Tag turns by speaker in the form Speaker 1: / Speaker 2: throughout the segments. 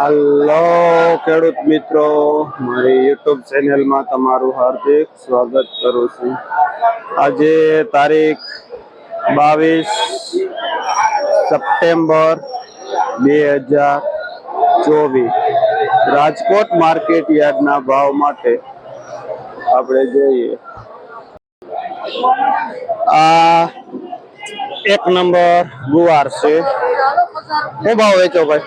Speaker 1: હાલો ખેડૂત મિત્રો. મારી યુટ્યુબ ચેનલમાં તમારું હાર્દિક સ્વાગત કરું છું. આજે તારીખ બાવીસ સપ્ટેમ્બર બે હજાર ચોવીસ. રાજકોટ માર્કેટ યાર્ડના ભાવ માટે આપણે જોઈએ. આ એક નંબર ગુવાર છે. શું ભાવ વેચો ભાઈ?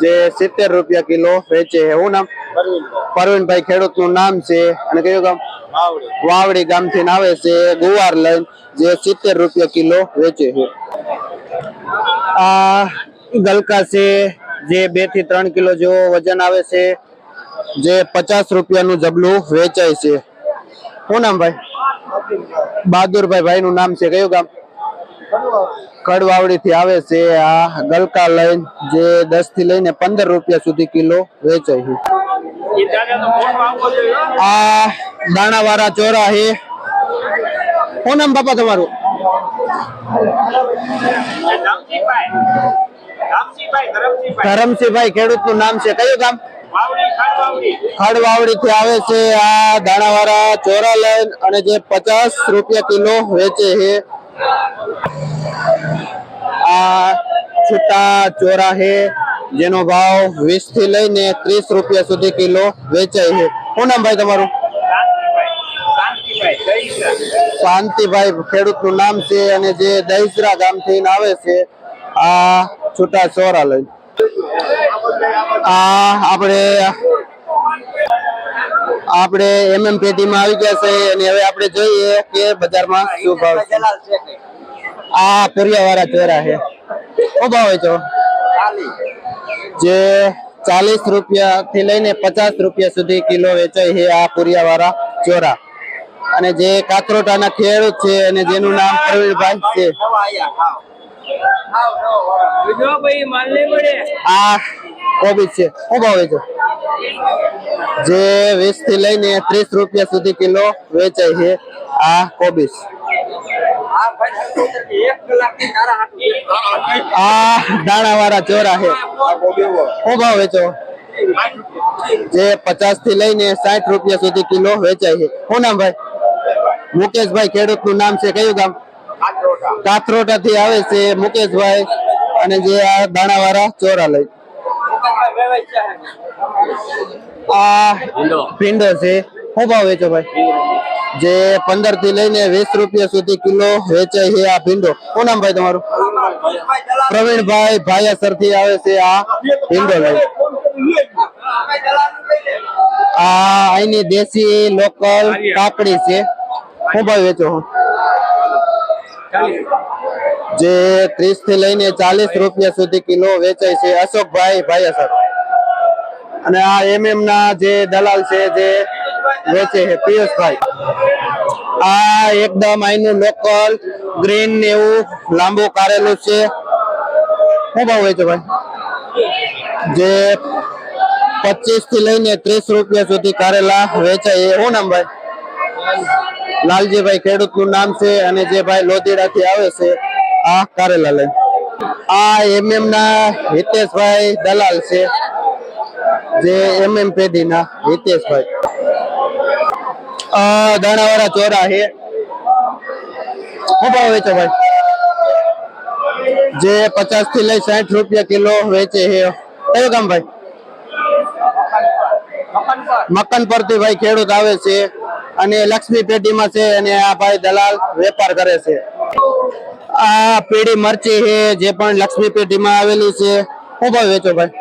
Speaker 1: જે સિત્તેર રૂપિયા કિલો વેચે છે. એવું નામ? પરવીનભાઈ ખેડૂતનું નામ છે. અને કયું ગામ? વાવડી ગામથી આવે છે ગુવાર લઈને જે સિત્તેર રૂપિયા કિલો વેચે છે. આ ગલકા છે, જે બેથી ત્રણ કિલો જેવો વજન આવે છે, જે પચાસ રૂપિયાનું જબલું વેચાય છે. શું નામ ભાઈ? બહાદુરભાઈ ભાઈ નું નામ છે. કયું ગામ? કડવાવડી થી આવે છે આ ગલકા લઈને જે દસથી લઈને પંદર રૂપિયા સુધી કિલો વેચાય છે. આ દાણા વાળા ચોરા છે. શું નામ બાપા તમારું? ધરમસિંહભાઈ ખેડૂતનું નામ છે. કયું ગામ? ખડવાવડી થી આવે છે આ દાણાવાળા ચોરા લઈને અને જે પચાસ રૂપિયા કિલો વેચે છે. આ છૂટા ચોરાહે જેનો ભાવ વીસથી લઈને ત્રીસ રૂપિયા સુધી કિલો વેચાય છે. શું નામ ભાઈ તમારું? શાંતિભાઈ ખેડૂતનું નામ છે અને જે દહીસરા ગામથી આવે છે આ છૂટા ચોરા લઈ આ આપણે આપણે એમએમ પેઢીમાં આવી ગયા છે અને હવે આપણે જોઈએ કે બજારમાં શું ભાવ છે. આ પુરિયા વાળા ચોરા છે. શું ભાવ હોય છો જે ચાલીસ રૂપિયા થી લઈને પચાસ રૂપિયા સુધી કિલો વેચાય છે આ પુરિયા વાળા ચોરા. અને જે કાતરોટાના ખેડૂત છે અને જેનું નામ પ્રવીણભાઈ છે. આ કોબીજ છે. શું ભાવ વેચો જે વીસથી લઈને ત્રીસ રૂપિયા સુધી કિલો વેચાય છે આ કોબીજ આ દાણા ચોરા છે. શું ભાવ વેચો? જે પચાસથી લઈને સાઠ રૂપિયા સુધી કિલો વેચાય છે. શું નામ ભાઈ? મુકેશભાઈ ખેડૂતનું નામ છે. કયું ગામ? કાથરોટા થી આવે છે મુકેશભાઈ. અને જે આ દાણા વાળા ચોરા લઈ. આ ભીંડો છે. શું ભાવ વેચો ભાઈ? જે પંદરથી લઈને વીસ રૂપિયા સુધી કિલો વેચાય છે આ ભીંડો. શું ભાઈ તમારું? પ્રવીણભાઈ ભાયાસરથી આવે છે આ ભીંડો આ અહીંની દેશી લોકલ કાકડી છે. શું ભાવ વેચો હું જે ત્રીસથી લઈને ચાલીસ રૂપિયા સુધી કિલો વેચાય છે અશોકભાઈ ભાયાસર. અને આ એમએમ ના જે દલાલ છે, જે વેચે છે. પિયુષભાઈ, આ એકદમ અહીંનું લોકલ ગ્રીન ને એવું લાંબુ કારેલું છે. શું ભાવ વેચો ભાઈ? જે પચીસથી લઈને ત્રીસ રૂપિયા સુધી કારેલા વેચાય એ શું નામ ભાઈ? લાલજીભાઈ ખેડૂતનું નામ છે અને જે ભાઈ લોધીડા થી આવે છે, આ કારેલા લઈ આ એમએમ ના હિતેશભાઈ દલાલ છે. જે એમએમ પેઢી ના હિતેશભાઈ. દાણાવાળા ચોરા છે. શું ભાવ વેચો ભાઈ? જે પચાસથી લઈ સાઠ રૂપિયા કિલો વેચે છે. કયું કામ ભાઈ? મકન પરથી ભાઈ ખેડૂત આવે છે અને લક્ષ્મી પેટીમાં છે અને આ ભાઈ દલાલ વેપાર કરે છે. આ પેઢી મરચી છે જે પણ લક્ષ્મી પેટીમાં આવેલી છે. શું ભાવ વેચો ભાઈ?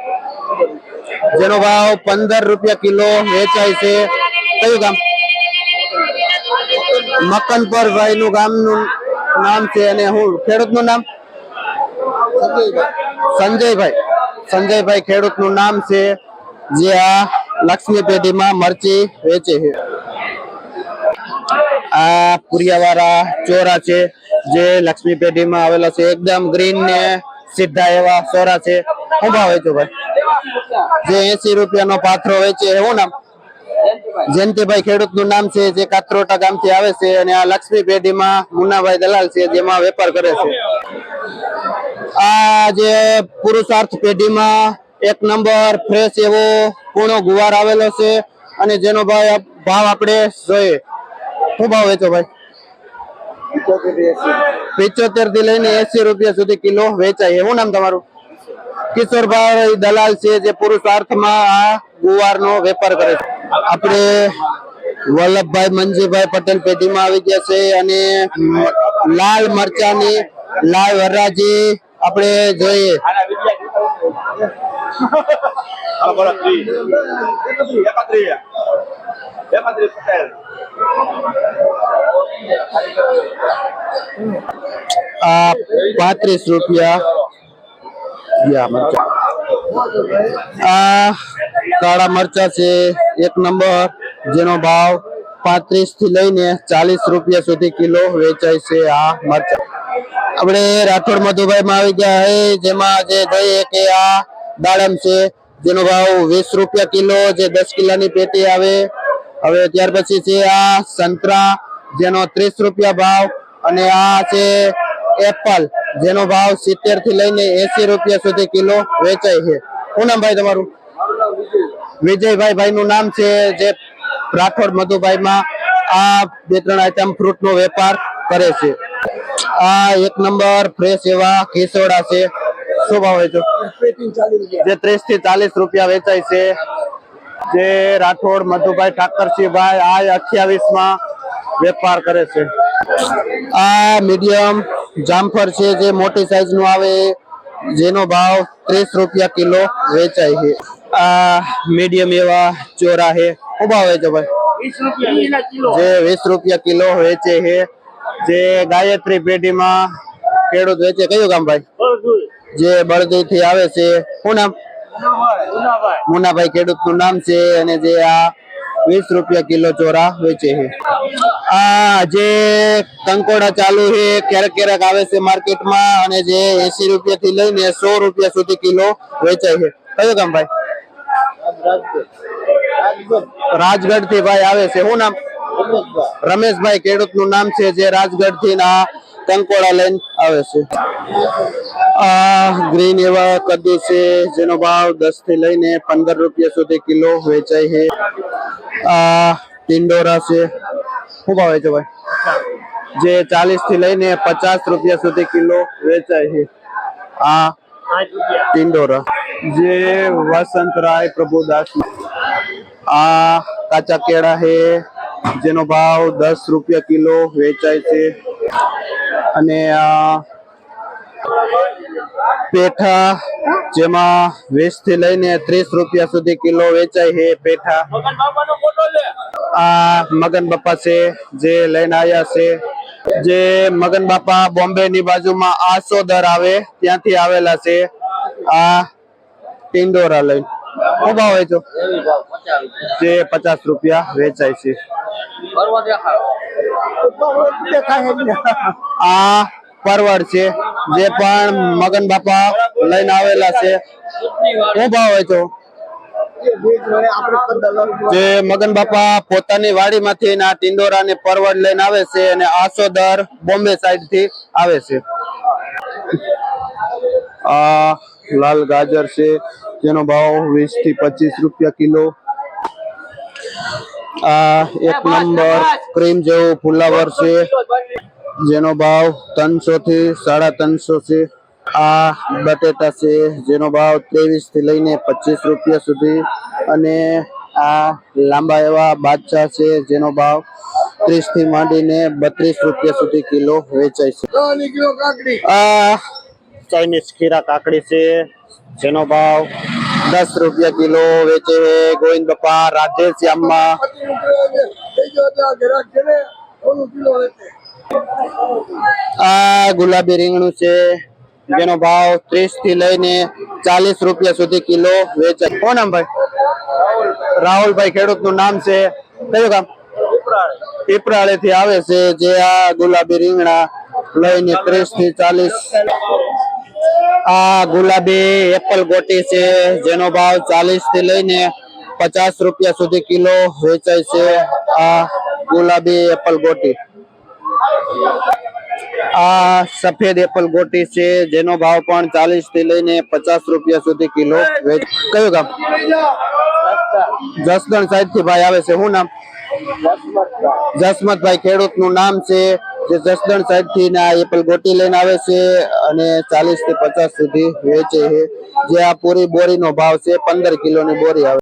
Speaker 1: જેનો ભાવ પંદર રૂપિયા કિલો વેચાય છે. કયું ગામ? મકનપર ભાઈ નું ગામનું નામ છે અને હું ખેડૂતનું નામ સંજયભાઈ. સંજયભાઈ ખેડૂતનું નામ છે. જે આ લક્ષ્મી પેઢીમાં મરચી વેચે છે. આ પુરિયાવાળા ચોરા છે જે લક્ષ્મી પેઢીમાં આવેલા છે. એકદમ ગ્રીન ને સીધા એવા ચોરા છે. શું ભાવ વેચો ભાઈ? જે એસી રૂપિયાનો પાથરો વેચે એવું નામ? જયંતિભાઈ ખેડૂતનું નામ છે, જે કાત્રોટા ગામથી આવે છે અને આ લક્ષ્મી પેઢીમાં મુન્નાભાઈ દલાલ છે, જેમાં વેપાર કરે છે. આ જે પુરુષાર્થ પેઢીમાં એક નંબર ફ્રેશ એવો પૂર્ણ ગુવાર આવેલો છે અને જેનો ભાઈ ભાવ આપણે જોઈએ. શું ભાવ વેચો ભાઈ? પિચોતેરથી લઈને એસી રૂપિયા સુધી કિલો વેચાય. એવું નામ તમારું? કિશોરભાઈ દલાલ છે, જે પુરુષાર્થમાં આ ગુવારનો વેપાર કરે છે. આપણે વલ્લભભાઈ મંજીભાઈ પટેલ પેઢીમાં આવી ગયા છે અને લાલ મરચાની લાલ વરરાજી આપણે જોઈએ. પાંત્રીસ રૂપિયા. યા મરચા. આ કાળા મરચા છે, એક નંબર, જેનો ભાવ પાંત્રીસથી લઈને ચાલીસ રૂપિયા સુધી કિલો વેચાય છે આ મરચા. આપણે રાઠોડ મધુભાઈ માં આવી ગયા છે જેમાં જે જોઈએ કે આ દાડમ છે, જેનો ભાવ વીસ રૂપિયા કિલો, જે દસ કિલોની પેટી આવે. હવે ત્યાર પછી છે આ સંતરા, જેનો ત્રીસ રૂપિયા ભાવ, અને આ છે એપલ, જેનો ભાવ સિત્તેરથી લઈને એસી રૂપિયા સુધી કિલો વેચાય છે. શું નામ ભાઈ તમારું? વિજયભાઈ ભાઈ નું નામ છે જે રાઠોડ મધુભાઈ માં આ બે ત્રણ આઈટમ ફ્રૂટ નો વેપાર કરે છે. આ એક નંબર ફ્રેશ એવા કેસોડા છે. શું ભાવ વેચો જે ત્રીસથી ચાલીસ રૂપિયા વેચાય છે. જે રાઠોડ મધુભાઈ ઠાકરસિંહભાઈ આ અઠ્યાવીસમાં વેપાર કરે છે. આ મીડિયમ જામફળ છે જે મોટી સાઈઝનું આવે, જેનો ભાવ ત્રીસ રૂપિયા કિલો વેચાય છે. આ મીડિયમ એવા ચોરા છે શું વેચો ભાઈ. જે વીસ રૂપિયા કિલો વેચે છે. જે ગાયત્રી પેઢીમાં ખેડૂત વેચે. કયું ગામ ભાઈ? જે બળદી થી આવે છે. શું નામ? મુનાભાઈ ખેડૂતનું નામ છે અને જે આ વીસ રૂપિયા કિલો ચોરા વેચે છે. આ જે કંકોડા ચાલુ છે, ક્યારેક ક્યારેક આવે છે માર્કેટમાં અને જે એસી રૂપિયા થી લઈને સો રૂપિયા સુધી કિલો વેચાય છે. કયું કામ ભાઈ? રાજગઢથી ભાઈ આવે છે. શું નામ? રમેશભાઈ ખેડૂતનું નામ છે જે રાજગઢથી ના કંકોડા લઈને આવે છે. આ ગ્રીન એવા કદ્દુ છે, જેનો ભાવ દસથી લઈને પંદર રૂપિયા સુધી કિલો વેચાય છે. આ ટિંડોરા છે. શું ભાવ છે ભાઈ? જે ચાલીસથી લઈને પચાસ રૂપિયા સુધી કિલો વેચાય છે. આ ટિંડોરા. જે વસંતરાય પ્રભુદાસ આ કાચા કેળા છે. જેનો ભાવ દસ રૂપિયા કિલો વેચાય છે. અને આ પેઠા જેમાં વીસથી લઈને ત્રીસ રૂપિયા સુધી કિલો વેચાય છે પેઠા. આ મગન બાપા છે જે લઈને આવ્યા છે. જે મગન બાપા બોમ્બે ની બાજુમાં આસોદર આવે ત્યાંથી આવેલા છે. આ ટિંડોરા લઈને. શું ભાવ વેચો જે પચાસ રૂપિયા વેચાય છે. આ પરવળ છે જે પણ મગન બાપા લઈને આવેલા છે. શું ભાવ વેચો જે મગન બાપા પોતાની વાડીમાંથી આ ટિંડોરા ને પરવળ લઈને આવે છે અને આસોદર બોમ્બે સાઈડથી આવે છે. આ લાલ ગાજર છે જેનો ભાવ વીસથી પચીસ રૂપિયા કિલો. આ એક નંબર ક્રીમ જેવું ફુલાવર છે. જેનો ભાવ ત્રણસો થી સાડા ત્રણસો છે. આ બટેટા છે, જેનો ભાવ ત્રેવીસથી લઈને પચીસ રૂપિયા સુધી. અને આ લાંબા એવા બાદશાહ છે, જેનો ભાવ ત્રીસથી માંડીને બત્રીસ રૂપિયા સુધી કિલો વેચાય છે. આ ચાઇનીઝ ખીરા કાકડી છે, જેનો ભાવ દસ રૂપિયા કિલો વેચે છે. ગોવિંદ બપ્પા રાધે શ્યામમાં આ ગુલાબી રીંગણું છે. જેનો ભાવ ત્રીસથી લઈને ચાલીસ રૂપિયા સુધી કિલો વેચાય. કોણ નામ ભાઈ? રાહુલભાઈ ખેડૂતનું નામ છે. કયું કામ પીપરાળે થી આવે છે જે આ ગુલાબી રીંગણા લઈને ત્રીસથી ચાલીસ. આ ગુલાબી એપલ ગોટી છે, જેનો ભાવ ચાલીસથી લઈને પચાસ રૂપિયા સુધી કિલો વેચાય છે આ ગુલાબી એપલ ગોટી. આ સફેદ એપલ ગોટી છે, જેનો ભાવ પણ ચાલીસથી લઈને પચાસ રૂપિયા સુધી કિલો કયું ગામ? જસદણ સાઈડથી ભાઈ આવે છે. શું નામ? જસમતભાઈ ખેડૂતનું નામ છે, જે જસદણ સાઈડથી આ એપલ ગોટી લઈને આવે છે અને ચાલીસથી પચાસ સુધી વેચે છે. જે આ પૂરી બોરી નો ભાવ છે, પંદર કિલોની બોરી આવે